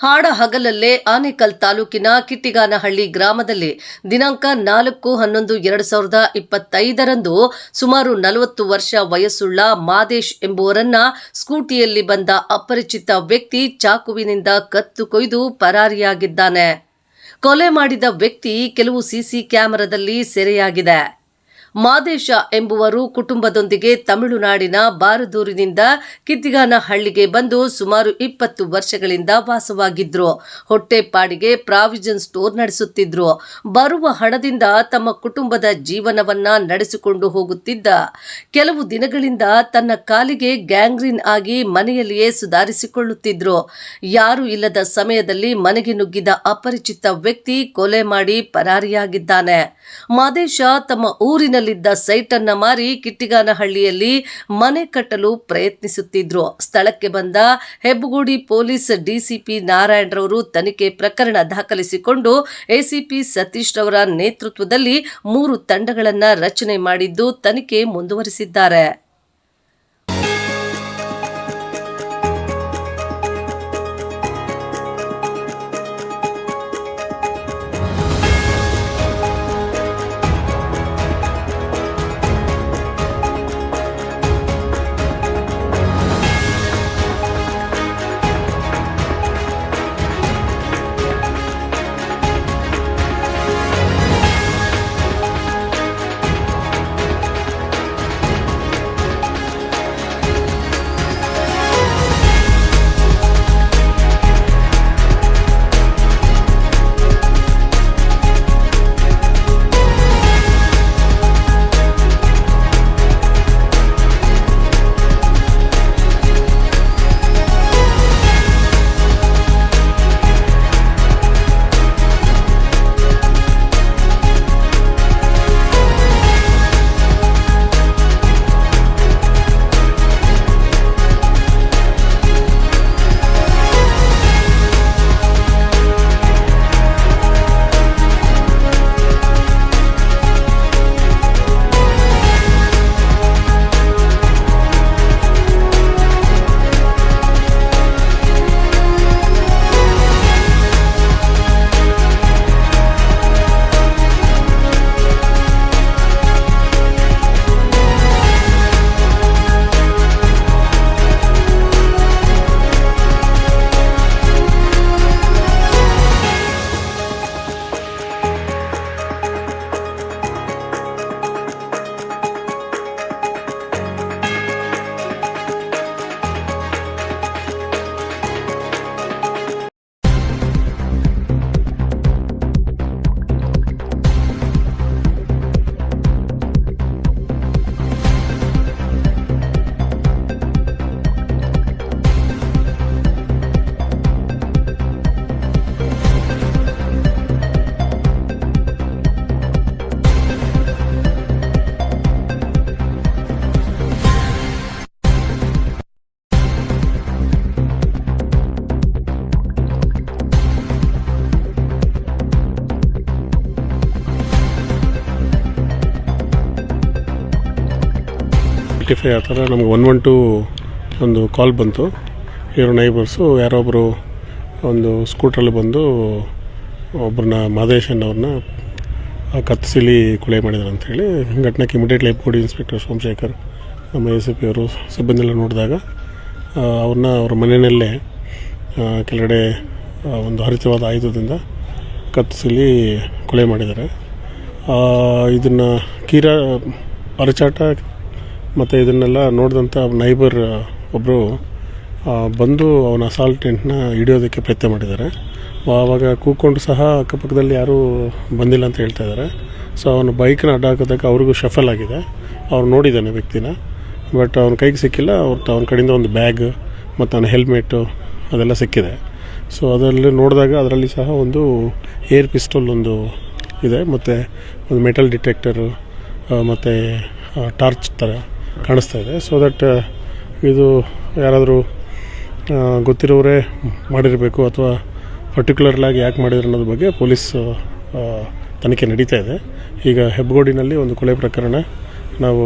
ಹಾಡ ಹಗಲಲ್ಲೇ ಆನೇಕಲ್ ತಾಲೂಕಿನ ಕಿಟ್ಟಿಗಾನಹಳ್ಳಿ ಗ್ರಾಮದಲ್ಲಿ ದಿನಾಂಕ ನಾಲ್ಕು ಹನ್ನೊಂದು ಎರಡು ಸಾವಿರದ ಇಪ್ಪತ್ತೈದರಂದು ಸುಮಾರು ನಲವತ್ತು ವರ್ಷ ವಯಸ್ಸುಳ್ಳ ಮಾದೇಶ್ ಎಂಬುವರನ್ನ ಸ್ಕೂಟಿಯಲ್ಲಿ ಬಂದ ಅಪರಿಚಿತ ವ್ಯಕ್ತಿ ಚಾಕುವಿನಿಂದ ಕತ್ತು ಕೊಯ್ದು ಪರಾರಿಯಾಗಿದ್ದಾನೆ. ಕೊಲೆ ಮಾಡಿದ ವ್ಯಕ್ತಿ ಕೆಲವು ಸಿಸಿ ಕ್ಯಾಮೆರಾದಲ್ಲಿ ಸೆರೆಯಾಗಿದೆ. ಮಾದೇಶ ಎಂಬುವರು ಕುಟುಂಬದೊಂದಿಗೆ ತಮಿಳುನಾಡಿನ ಬಾರದೂರಿನಿಂದ ಕಿತ್ತಿಗಾನಹಳ್ಳಿಗೆ ಬಂದು ಸುಮಾರು ಇಪ್ಪತ್ತು ವರ್ಷಗಳಿಂದ ವಾಸವಾಗಿದ್ರು. ಹೊಟ್ಟೆಪಾಡಿಗೆ ಪ್ರಾವಿಜನ್ ಸ್ಟೋರ್ ನಡೆಸುತ್ತಿದ್ರು. ಬರುವ ಹಣದಿಂದ ತಮ್ಮ ಕುಟುಂಬದ ಜೀವನವನ್ನ ನಡೆಸಿಕೊಂಡು ಹೋಗುತ್ತಿದ್ದ. ಕೆಲವು ದಿನಗಳಿಂದ ತನ್ನ ಕಾಲಿಗೆ ಗ್ಯಾಂಗ್ರೀನ್ ಆಗಿ ಮನೆಯಲ್ಲಿಯೇ ಸುಧಾರಿಸಿಕೊಳ್ಳುತ್ತಿದ್ರು. ಯಾರು ಇಲ್ಲದ ಸಮಯದಲ್ಲಿ ಮನೆಗೆ ನುಗ್ಗಿದ ಅಪರಿಚಿತ ವ್ಯಕ್ತಿ ಕೊಲೆ ಮಾಡಿ ಪರಾರಿಯಾಗಿದ್ದಾನೆ. ಮಾದೇಶ ತಮ್ಮ ಊರಿನಲ್ಲಿದ್ದ ಸೈಟ್ ಸೈಟನ್ನು ಮಾರಿ ಕಿಟ್ಟಿಗಾನಹಳ್ಳಿಯಲ್ಲಿ ಮನೆ ಕಟ್ಟಲು ಪ್ರಯತ್ನಿಸುತ್ತಿದ್ರು. ಸ್ಥಳಕ್ಕೆ ಬಂದ ಹೆಬ್ಬಗೋಡಿ ಪೊಲೀಸ್ ಡಿಸಿಪಿ ನಾರಾಯಣರವರು ತನಿಖೆ ಪ್ರಕರಣ ದಾಖಲಿಸಿಕೊಂಡು ಎಸಿಪಿ ಸತೀಶ್ ರವರ ನೇತೃತ್ವದಲ್ಲಿ ಮೂರು ತಂಡಗಳನ್ನು ರಚನೆ ಮಾಡಿದ್ದು ತನಿಖೆ ಮುಂದುವರಿಸಿದ್ದಾರೆ. ಫೈ ಆ ಥರ ನಮ್ಗೆ ಒನ್ ಒನ್ ಟೂ ಒಂದು ಕಾಲ್ ಬಂತು. ಇವರು ನೈಬರ್ಸು ಯಾರೊಬ್ಬರು ಒಂದು ಸ್ಕೂಟ್ರಲ್ಲಿ ಬಂದು ಒಬ್ಬರನ್ನ ಮಾದೇಶನ್ ಅವ್ರನ್ನ ಕತ್ತಿಸಿಲಿ ಕೊಲೆ ಮಾಡಿದ್ರು ಅಂಥೇಳಿ ಘಟನೆಗೆ ಇಮಿಡಿಯೇಟ್ಲಿ ಎಬ್ಕೋಡಿ ಇನ್ಸ್ಪೆಕ್ಟರ್ ಸೋಮಶೇಖರ್ ನಮ್ಮ ಎ ಸಿ ಪಿ ಅವರು ಸಿಬ್ಬಂದಿಲ್ಲ ನೋಡಿದಾಗ ಅವ್ರನ್ನ ಅವ್ರ ಮನೆಯಲ್ಲೇ ಆ, ಕೆಳಗಡೆ ಒಂದು ಹರಿತವಾದ ಆಯುಧದಿಂದ ಕತ್ತಿಸಿಲಿ ಕೊಲೆ ಮಾಡಿದ್ದಾರೆ. ಇದನ್ನು ಕೀರಾ ಅರಚಾಟ ಮತ್ತು ಇದನ್ನೆಲ್ಲ ನೋಡಿದಂಥ ನೈಬರ್ ಒಬ್ಬರು ಬಂದು ಅವನ ಅಸಾಲ್ಟೆಂಟ್ನ ಹಿಡಿಯೋದಕ್ಕೆ ಪ್ರಯತ್ನ ಮಾಡಿದ್ದಾರೆ. ಆವಾಗ ಕೂಕೊಂಡು ಸಹ ಅಕ್ಕಪಕ್ಕದಲ್ಲಿ ಯಾರೂ ಬಂದಿಲ್ಲ ಅಂತ ಹೇಳ್ತಾ ಇದ್ದಾರೆ. ಸೊ ಅವನು ಬೈಕ್ನ ಅಡ್ಡ ಹಾಕೋದಕ್ಕೆ ಅವ್ರಿಗೂ ಶಫಲ್ ಆಗಿದೆ. ಅವ್ರು ನೋಡಿದ್ದಾನೆ ವ್ಯಕ್ತಿನ. ಬಟ್ ಅವನ ಕೈಗೆ ಸಿಕ್ಕಿಲ್ಲ. ಅವ್ರ, ಅವನ ಕಡೆಯಿಂದ ಒಂದು ಬ್ಯಾಗ್ ಮತ್ತು ಅವನ ಹೆಲ್ಮೆಟ್ಟು ಅದೆಲ್ಲ ಸಿಕ್ಕಿದೆ. ಸೊ ಅದರಲ್ಲಿ ನೋಡಿದಾಗ ಅದರಲ್ಲಿ ಸಹ ಒಂದು ಏರ್ ಪಿಸ್ಟಲ್ ಒಂದು ಇದೆ. ಮತ್ತು ಒಂದು ಮೆಟಲ್ ಡಿಟೆಕ್ಟರು ಮತ್ತು ಟಾರ್ಚ್ ಥರ ಕಾಣಿಸ್ತಾ ಇದೆ. ಸೊ ದಟ್ ಇದು ಯಾರಾದರೂ ಗೊತ್ತಿರೋರೇ ಮಾಡಿರಬೇಕು ಅಥವಾ ಪರ್ಟಿಕ್ಯುಲರ್ಲಾಗಿ ಯಾಕೆ ಮಾಡಿದ್ರು ಅನ್ನೋದ್ರ ಬಗ್ಗೆ ಪೊಲೀಸ್ ತನಿಖೆ ನಡೀತಾ ಇದೆ. ಈಗ ಹೆಬ್ಬಗೋಡಿನಲ್ಲಿ ಒಂದು ಕೊಲೆ ಪ್ರಕರಣ ನಾವು